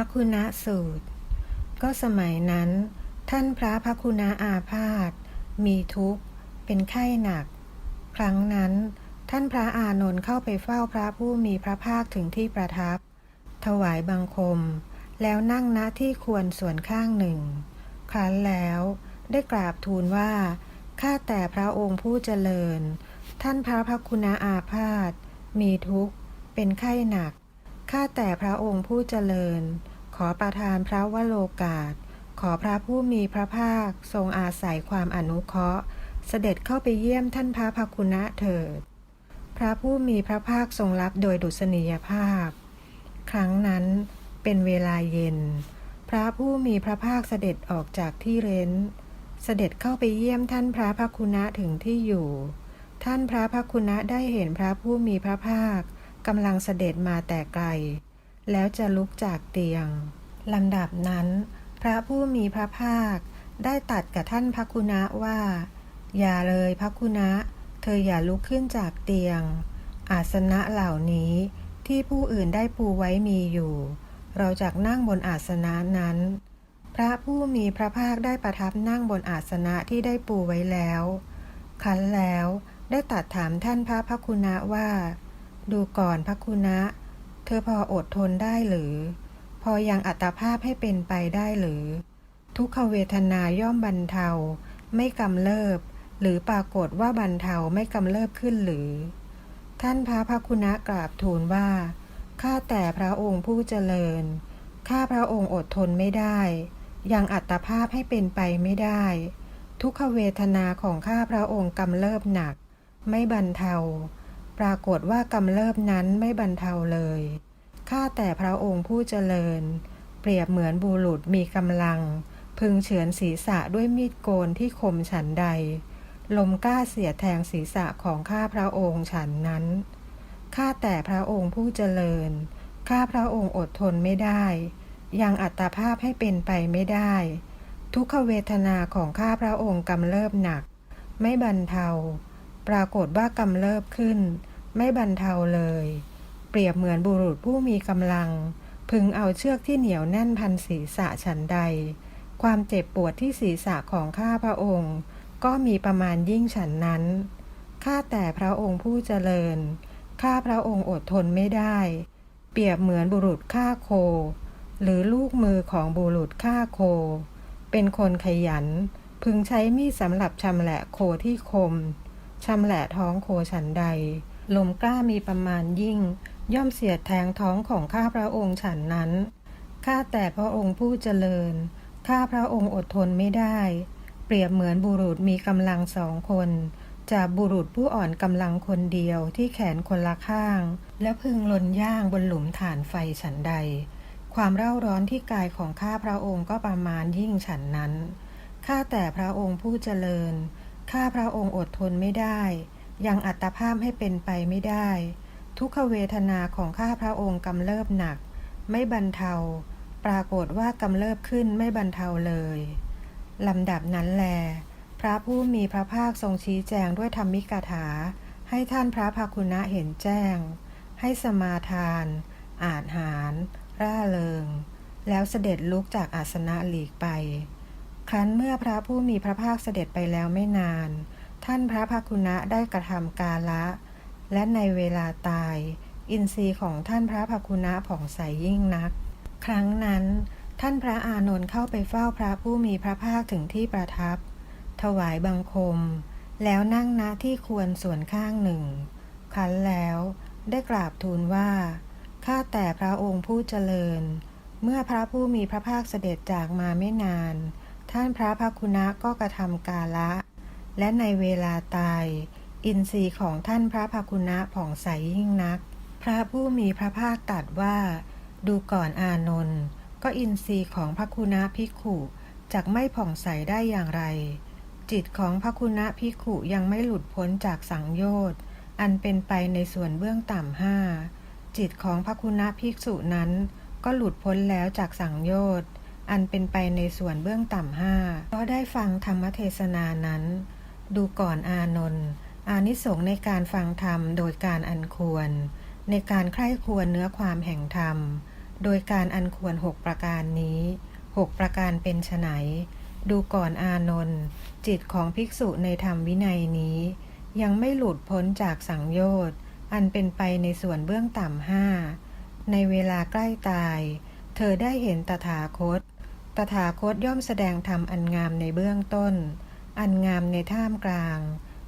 พักคุณะสูตร ก็สมัยนั้น ท่านพระพักคุณะอาพาธมีทุกข์ เป็นไข้หนัก ครั้งนั้น ท่านพระอานนท์เข้าไปเฝ้าพระผู้มีพระภาคถึงที่ประทับ ถวายบังคม แล้วนั่งณที่ควรส่วนข้างหนึ่ง ครั้นแล้วได้กราบทูลว่า ข้าแต่พระองค์ผู้เจริญ ท่านพระพักคุณาอาพาธมีทุกข์ เป็นไข้หนัก ข้าแต่พระองค์ผู้เจริญ ขอประทานพระวโรกาส ขอพระผู้มีพระภาคทรงอาศัยความอนุเคราะห์ เสด็จเข้าไปเยี่ยมท่านพระพักคุณะเถิด พระผู้มีพระภาคทรงรับโดยดุษณียภาพ ครั้งนั้นเป็นเวลาเย็น พระผู้มีพระภาคเสด็จออกจากที่เร้น เสด็จเข้าไปเยี่ยมท่านพระพักคุณะถึงที่อยู่ ท่านพระพักคุณะได้เห็นพระผู้มีพระภาค กำลังเสด็จมาแต่ไกล แล้วจะลุกจากเตียงลำดับนั้น พระผู้มีพระภาคได้ตัดกับท่านพักคุณะว่า อย่าเลยพักคุณะ เธออย่าลุกขึ้นจากเตียง อาสนะเหล่านี้ที่ผู้อื่นได้ปูไว้มีอยู่ เราจะนั่งบนอาสนะนั้น พระผู้มีพระภาคได้ประทับนั่งบนอาสนะที่ได้ปูไว้แล้วคันแล้วได้ตัดถามท่านพระพักคุณะว่า ดูก่อนพักคุณะ เธอพออดทนได้หรือ พอยังอัตภาพให้เป็นไปได้หรือ ทุกขเวทนาย่อมบรรเทา ไม่กำเริบ หรือปรากฏว่าบรรเทาไม่กำเริบขึ้นหรือ ท่านพระพักคุณะกราบทูลว่า ข้าแต่พระองค์ผู้เจริญ ข้าพระองค์อดทนไม่ได้ ยังอัตภาพให้เป็นไปไม่ได้ ทุกขเวทนาของข้าพระองค์กำเริบหนัก ไม่บรรเทา ปรากฏว่ากำเริบนั้นไม่บรรเทาเลย ข้าแต่พระองค์ผู้เจริญ เปรียบเหมือนบุรุษมีกำลัง พึงเฉือนศีรษะด้วยมีดโกนที่คมฉันใด ลมกล้าเสียแทงศีรษะของข้าพระองค์ฉันนั้น ข้าแต่พระองค์ผู้เจริญ ข้าพระองค์อดทนไม่ได้ ยังอัตภาพให้เป็นไปไม่ได้ ทุกขเวทนาของข้าพระองค์กำเริบหนัก ไม่บรรเทา ปรากฏว่ากำเริบขึ้น ไม่บรรเทาเลย เปรียบเหมือนบุรุษผู้มีกำลัง พึงเอาเชือกที่เหนียวแน่นพันศีรษะฉันใด ความเจ็บปวดที่ศีรษะของข้าพระองค์ ก็มีประมาณยิ่งฉันนั้น ข้าแต่พระองค์ผู้เจริญ ข้าพระองค์อดทนไม่ได้ เปรียบเหมือนบุรุษฆ่าโค หรือลูกมือของบุรุษฆ่าโค เป็นคนขยัน พึงใช้มีดสำหรับชำแหละโคที่คมชำแหละท้องโคฉันใด ลมกล้ามีประมาณยิ่ง ย่อมเสียดแทงท้องของข้าพระองค์ฉันนั้น ข้าแต่พระองค์ผู้เจริญ ข้าพระองค์อดทนไม่ได้ เปรียบเหมือนบุรุษมีกำลังสองคนจากบุรุษผู้อ่อนกำลังคนเดียวที่แขนคนละข้าง และพึงลนย่างบนหลุมฐานไฟฉันใด ความเร่าร้อนที่กายของข้าพระองค์ก็ประมาณยิ่งฉันนั้น ข้าแต่พระองค์ผู้เจริญ ข้าพระองค์อดทนไม่ได้ ยังอัตภาพให้เป็นไปไม่ได้ ทุกขเวทนาของข้าพระองค์กำเริบหนัก ไม่บรรเทา ปรากฏว่ากำเริบขึ้นไม่บรรเทาเลยลำดับนั้นแล พระผู้มีพระภาคทรงชี้แจงด้วยธรรมิกถา ให้ท่านพระภาคุณะเห็นแจ้ง ให้สมาทาน อาจหาร ร่าเริง แล้วเสด็จลุกจากอาสนะหลีกไป ครั้นเมื่อพระผู้มีพระภาคเสด็จไปแล้วไม่นาน ท่านพระภาคุณะได้กระทำกาละ และในเวลาตาย อินทรีย์ของท่านพระภาคุณะผ่องใสยิ่งนัก ครั้งนั้น ท่านพระอานนท์เข้าไปเฝ้าพระผู้มีพระภาคถึงที่ประทับ ถวายบังคม แล้วนั่งณที่ควรส่วนข้างหนึ่งคันแล้วได้กราบทูลว่า ข้าแต่พระองค์ผู้เจริญ เมื่อพระผู้มีพระภาคเสด็จจากมาไม่นาน ท่านพระพักคุณะก็กระทำกาละ และในเวลาตาย อินทรีย์ของท่านพระพักคุณะผ่องใสยิ่งนัก พระผู้มีพระภาคตรัสว่า ดูก่อนอานนท์ก็อินทรีย์ของพระคุณะภิขุจากไม่ผ่องใสได้อย่างไร จิตของพระคุณะภิขุยังไม่หลุดพ้นจากสังโยชน์อันเป็นไปในส่วนเบื้องต่ำห้าจิตของพระคุณะภิกษุนั้น ก็หลุดพ้นแล้วจากสังโยชน์อันเป็นไปในส่วนเบื้องต่ำห้าเพราะได้ฟังธรรมเทศนานั้น ดูก่อนอานนท์อานิสงส์ในการฟังธรรมโดยการอันควร ในการใคร่ควรเนื้อความแห่งธรรม โดยการอันควรหกประการนี้หกประการเป็นไฉนดูก่อนอานนท์จิตของภิกษุในธรรมวินัยนี้ ยังไม่หลุดพ้นจากสังโยชน์อันเป็นไปในส่วนเบื้องต่ำห้าในเวลาใกล้ตาย เธอได้เห็นตถาคต ตถาคตย่อมแสดงธรรมอันงามในเบื้องต้น อันงามในท่ามกลาง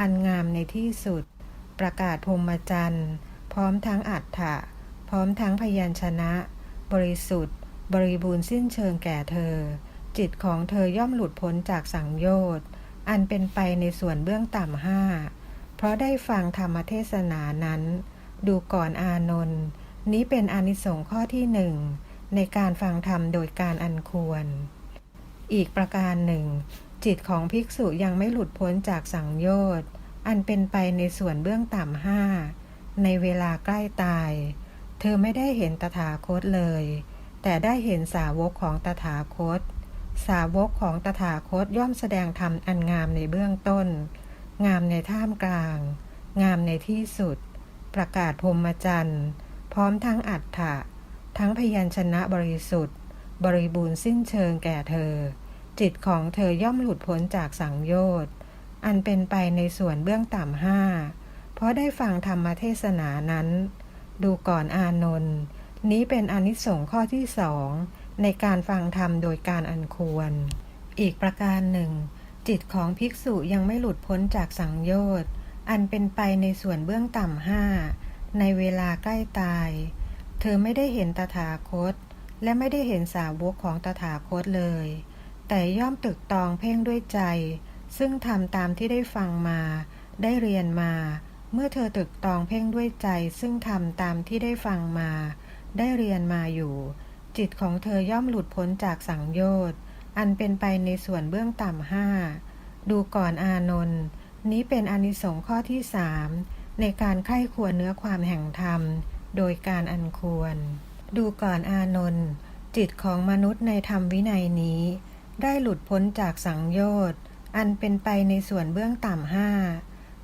อันงามในที่สุด ประกาศพรมจรรย์พร้อมทั้งอัฏฐะพร้อมทั้งพยัญชนะ บริสุทธิ์ บริบูรณ์สิ้นเชิงแก่เธอ จิตของเธอย่อมหลุดพ้นจากสังโยชน์ อันเป็นไปในส่วนเบื้องต่ำห้า เพราะได้ฟังธรรมเทศนานั้น ดูก่อนอานนท์นี้เป็นอนิสงส์ข้อที่หนึ่งในการฟังธรรมโดยการอันควร อีกประการหนึ่ง จิตของภิกษุยังไม่หลุดพ้นจากสังโยชน์ อันเป็นไปในส่วนเบื้องต่ำห้า ในเวลาใกล้ตาย เธอไม่ได้เห็นตถาคตเลย แต่ได้เห็นสาวกของตถาคต สาวกของตถาคตย่อมแสดงธรรมอันงามในเบื้องต้น งามในท่ามกลาง งามในที่สุด ประกาศพรมจรรย์พร้อมทั้งอัฏฐะทั้งพยัญชนะบริสุทธิ์ บริบูรณ์สิ้นเชิงแก่เธอ จิตของเธอย่อมหลุดพ้นจากสังโยชน์อันเป็นไปในส่วนเบื้องต่ำห้า เพราะได้ฟังธรรมเทศนานั้น ดูก่อนอานนท์นี้เป็นอนิสงส์ข้อที่สองในการฟังธรรมโดยการอันควร อีกประการหนึ่ง จิตของภิกษุยังไม่หลุดพ้นจากสังโยชน์อันเป็นไปในส่วนเบื้องต่ำห้า ในเวลาใกล้ตาย เธอไม่ได้เห็นตถาคต และไม่ได้เห็นสาวกของตถาคตเลย แต่ย่อมตึกตองเพ่งด้วยใจ ซึ่งทำตามที่ได้ฟังมา ได้เรียนมา เมื่อเธอตึกตองเพ่งด้วยใจ ซึ่งทำตามที่ได้ฟังมา ได้เรียนมาอยู่ จิตของเธอย่อมหลุดพ้นจากสังโยชน์ อันเป็นไปในส่วนเบื้องต่ำห้า ดูก่อนอานนท์นี้เป็นอนิสงส์ข้อที่สามในการไข้ควรเนื้อความแห่งธรรม โดยการอันควร ดูก่อนอานนท์จิตของมนุษย์ในธรรมวินัยนี้ ได้หลุดพ้นจากสังโยชน์ อันเป็นไปในส่วนเบื้องต่ำห้า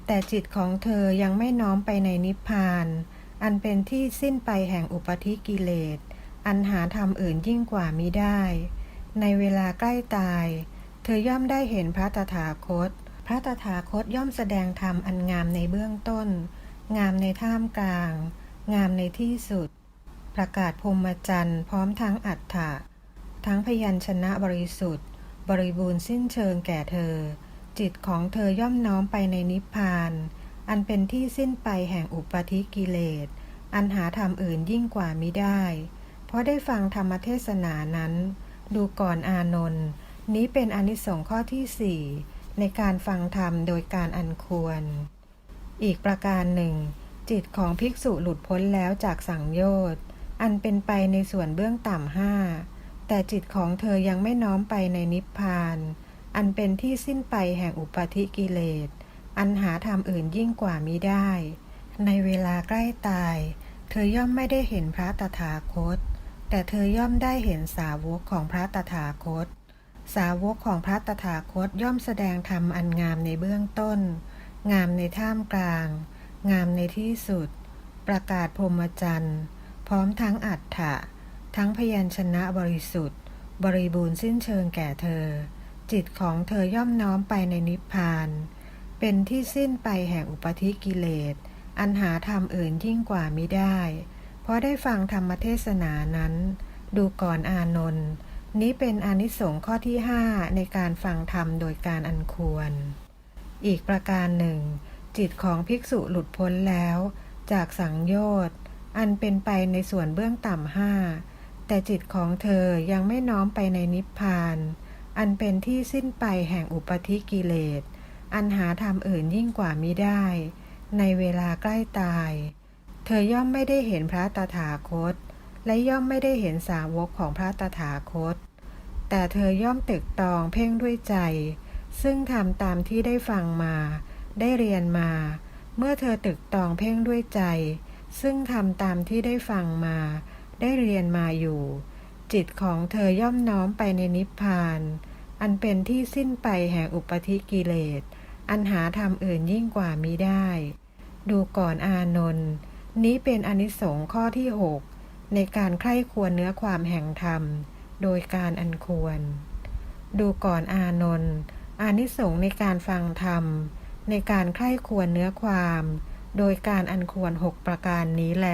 แต่จิตของเธอยังไม่น้อมไปในนิพพาน อันเป็นที่สิ้นไปแห่งอุปธิกิเลส อันหาธรรมอื่นยิ่งกว่ามิได้ ในเวลาใกล้ตาย เธอย่อมได้เห็นพระตถาคต พระตถาคตย่อมแสดงธรรมอันงามในเบื้องต้น งามในท่ามกลาง งามในที่สุด ประกาศพรมจรรย์พร้อมทั้งอัฏฐะ ทั้งพยัญชนะบริสุทธิ์ บริบูรณ์สิ้นเชิงแก่เธอ จิตของเธอย่อมน้อมไปในนิพพาน อันเป็นที่สิ้นไปแห่งอุปธิกิเลส อันหาธรรมอื่นยิ่งกว่ามิได้ เพราะได้ฟังธรรมเทศนานั้น ดูก่อนอานนท์นี้เป็นอนิสงส์ข้อที่สี่ในการฟังธรรมโดยการอันควร อีกประการหนึ่ง จิตของภิกษุหลุดพ้นแล้วจากสังโยชน์ อันเป็นไปในส่วนเบื้องต่ำห้า แต่จิตของเธอยังไม่น้อมไปในนิพพาน อันเป็นที่สิ้นไปแห่งอุปาธิกิเลส อันหาธรรมอื่นยิ่งกว่ามิได้ ในเวลาใกล้ตาย เธอย่อมไม่ได้เห็นพระตถาคต แต่เธอย่อมได้เห็นสาวกของพระตถาคต สาวกของพระตถาคตย่อมแสดงธรรมอันงามในเบื้องต้น งามในท่ามกลาง งามในที่สุด ประกาศพรหมจรรย์ พร้อมทั้งอัฏฐะ ทั้งพยัญชนะบริสุทธิ์ บริบูรณ์สิ้นเชิงแก่เธอ จิตของเธอย่อมน้อมไปในนิพพาน เป็นที่สิ้นไปแห่งอุปธิกิเลส อันหาธรรมอื่นยิ่งกว่ามิได้ เพราะได้ฟังธรรมเทศนานั้น ดูก่อนอานนท์นี้เป็นอนิสงส์ข้อที่ห้าในการฟังธรรมโดยการอันควร อีกประการหนึ่ง จิตของภิกษุหลุดพ้นแล้ว จากสังโยชน์ อันเป็นไปในส่วนเบื้องต่ำห้า แต่จิตของเธอยังไม่น้อมไปในนิพพาน อันเป็นที่สิ้นไปแห่งอุปธิกิเลส อันหาธรรมอื่นยิ่งกว่ามิได้ ในเวลาใกล้ตาย เธอย่อมไม่ได้เห็นพระตถาคต และย่อมไม่ได้เห็นสาวกของพระตถาคต แต่เธอย่อมตึกตองเพ่งด้วยใจ ซึ่งทำตามที่ได้ฟังมา ได้เรียนมา เมื่อเธอตึกตองเพ่งด้วยใจ ซึ่งทำตามที่ได้ฟังมา ได้เรียนมาอยู่ จิตของเธอย่อมน้อมไปในนิพพาน อันเป็นที่สิ้นไปแห่งอุปธิกิเลส อันหาธรรมอื่นยิ่งกว่ามิได้ ดูก่อนอานนท์นี้เป็นอนิสงส์ข้อที่หกในการใคร่ควรเนื้อความแห่งธรรม โดยการอันควร ดูก่อนอานนท์อานิสงส์ในการฟังธรรม ในการใคร่ควรเนื้อความ โดยการอันควรหกประการนี้แล